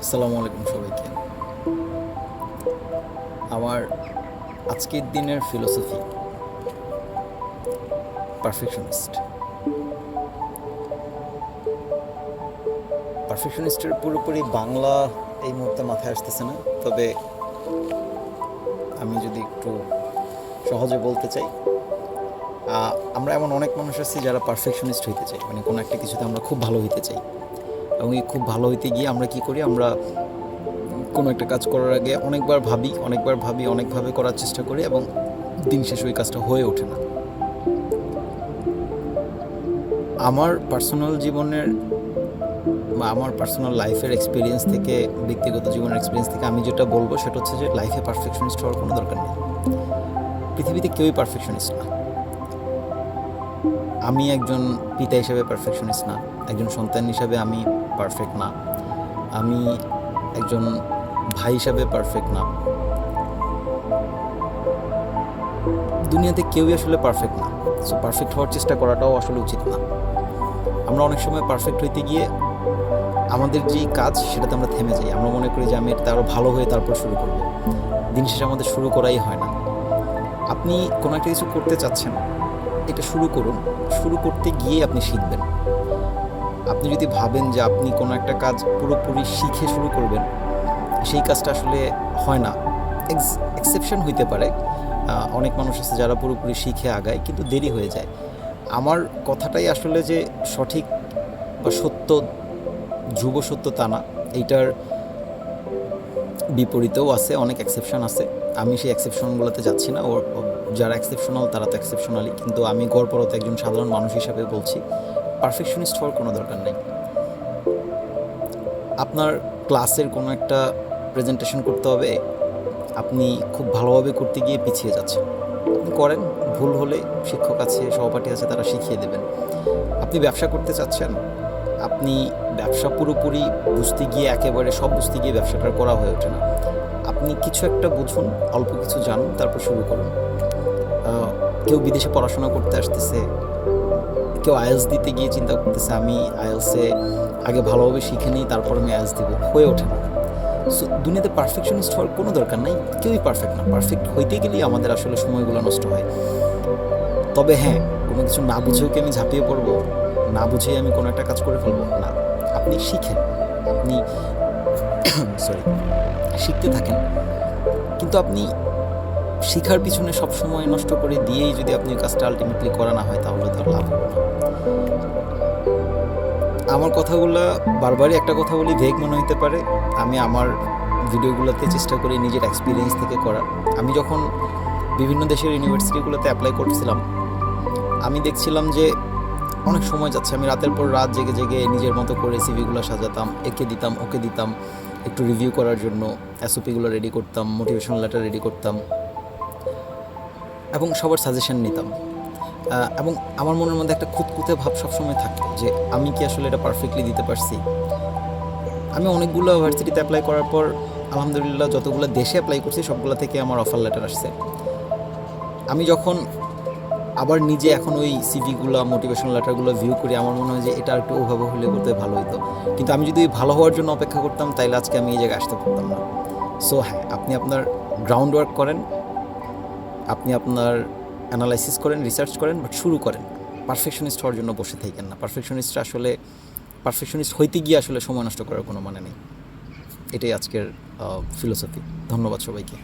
আসসালামু আলাইকুম সবাইকে। আমার আজকের দিনের ফিলোসফি পারফেকশনিস্ট পারফেকশনিস্টের পুরোপুরি বাংলা এই মুহূর্তে মাথায় আসতেছে না, তবে আমি যদি একটু সহজে বলতে চাই আমরা এমন অনেক মানুষ আছি যারা পারফেকশনিস্ট হইতে চাই। মানে কোনো একটা কিছুতে আমরা খুব ভালো হইতে চাই। এবং এই খুব ভালো হইতে গিয়ে আমরা কি করি, আমরা কোনো একটা কাজ করার আগে অনেকবার ভাবি অনেকবার ভাবি, অনেকভাবে করার চেষ্টা করি এবং দিন শেষে ওই কাজটা হয়ে ওঠে না। আমার পার্সোনাল জীবনের বা আমার পার্সোনাল লাইফের এক্সপিরিয়েন্স থেকে, ব্যক্তিগত জীবনের এক্সপিরিয়েন্স থেকে আমি যেটা বলব সেটা হচ্ছে যে লাইফে পারফেকশনিস্ট হওয়ার কোনো দরকার নেই। পৃথিবীতে কেউই পারফেকশনিস্ট না। আমি একজন পিতা হিসেবে পারফেকশনিস্ট না, একজন সন্তান হিসাবে আমি পারফেক্ট না। আমি একজন ভাই হিসাবে পারফেক্ট না। দুনিয়াতে কেউই আসলে পারফেক্ট না। সো পারফেক্ট হওয়ার চেষ্টা করাটাও আসলে উচিত না। আমরা অনেক সময় পারফেক্ট হইতে গিয়ে আমাদের যেই কাজ, সেটাতে আমরা থেমে যাই। আমরা মনে করি যে, আমি এটা আরও ভালো হয়ে তারপর শুরু করব। দিন শেষে আমাদের শুরু করাই হয় না। আপনি কোনো একটা কিছু করতে চাচ্ছেন, এটা শুরু করুন। শুরু করতে গিয়ে আপনি শিখবেন। আপনি যদি ভাবেন যে আপনি কোনো একটা কাজ পুরোপুরি শিখে শুরু করবেন, সেই কাজটা আসলে হয় না। এক্সেপশন হইতে পারে। অনেক মানুষ আছে যারা পুরোপুরি শিখে আগায়, কিন্তু দেরি হয়ে যায়। আমার কথাটাই আসলে যে সঠিক বা সত্য, যুব সত্য তা না। এইটার বিপরীতেও আছে, অনেক এক্সেপশন আছে। আমি সেই এক্সেপশনগুলোতে যাচ্ছি না। ওর যারা এক্সেপশনাল তারা তো এক্সেপশনালি কিন্তু আমি গড়পরত একজন সাধারণ মানুষ হিসাবে বলছি। পারফেকশনিস্ট হওয়ার কোনো দরকার নেই। আপনার ক্লাসের কোনো একটা প্রেজেন্টেশন করতে হবে, আপনি খুব ভালোভাবে করতে গিয়ে পিছিয়ে যাচ্ছেন। আপনি করেন, ভুল হলে শিক্ষক আছে, সহপাঠী আছে, তারা শিখিয়ে দেবেন। আপনি ব্যবসা করতে চাচ্ছেন, আপনি ব্যবসা পুরোপুরি বুঝতে গিয়ে একেবারে সব বুঝতে গিয়ে ব্যবসাটা করা হয়ে ওঠে না। আপনি কিছু একটা বুঝুন, অল্প কিছু জানুন, তারপর শুরু করুন। কেউ বিদেশে পড়াশোনা করতে আসতেছে কেউ আয়েলস দিতে গিয়ে চিন্তা করতেছে, আমি আয়েলসে আগে ভালোভাবে শিখে নিই, তারপর আমি আয়েলস দিব। হয়ে ওঠে না। সো দুনিয়াতে পারফেকশনিস্ট হওয়ার কোনো দরকার নাই, কেউই পারফেক্ট না। পারফেক্ট হইতে গেলেই আমাদের আসলে সময়গুলো নষ্ট হয়। তবে হ্যাঁ কোনো কিছু না বুঝেও কি আমি ঝাঁপিয়ে পড়ব? না বুঝেই আমি কোনো একটা কাজ করে ফেলব? না। আপনি শিখেন। আপনি সরি শিখতে থাকেন। কিন্তু আপনি শিখার পিছনে সব সময় নষ্ট করে দিয়েই যদি আপনি কাজটা আলটিমেটলি করা না হয়, তাহলে তো আর লাভ আমার কথাগুলো বারবারই একটা কথা বলি ভেগ মনে হতে পারে। আমি আমার ভিডিওগুলোতে চেষ্টা করি নিজের এক্সপিরিয়েন্স থেকে করার। আমি যখন বিভিন্ন দেশের ইউনিভার্সিটিগুলোতে অ্যাপ্লাই করছিলাম, আমি দেখছিলাম যে অনেক সময় যাচ্ছে। আমি রাতের পর রাত জেগে জেগে নিজের মতো করে সিভিগুলো সাজাতাম, একে দিতাম, ওকে দিতাম, একটু রিভিউ করার জন্য এসওপিগুলো রেডি করতাম মোটিভেশনাল লেটার রেডি করতাম। এবং সবার সাজেশন নিতাম। এবং আমার মনের মধ্যে একটা খুঁতখুঁতে ভাব সবসময় থাকতো যে, আমি কি আসলে এটা পারফেক্টলি দিতে পারছি? আমি অনেকগুলো ভার্সিটিতে অ্যাপ্লাই করার পর, আলহামদুলিল্লাহ যতগুলো দেশে অ্যাপ্লাই করছি, সবগুলো থেকে আমার অফার লেটার আসছে। আমি যখন আবার নিজে এখন ওই সিভিগুলো মোটিভেশনাল লেটারগুলো ভিউ করি, আমার মনে হয় যে, এটা একটু ওভাবে হলে করতে ভালো হতো কিন্তু আমি যদি ভালো হওয়ার জন্য অপেক্ষা করতাম, তাইলে আজকে আমি এই জায়গায় আসতে পারতাম না। সো হ্যাঁ আপনি আপনার গ্রাউন্ড ওয়ার্ক করেন আপনি আপনার অ্যানালাইসিস করেন রিসার্চ করেন বাট শুরু করেন। পারফেকশনিস্ট হওয়ার জন্য বসে থাকেন না। পারফেকশনিস্ট আসলে পারফেকশনিস্ট হইতে গিয়ে আসলে সময় নষ্ট করার কোনো মানে নেই। এটাই আজকের ফিলোসফি ধন্যবাদ সবাইকে।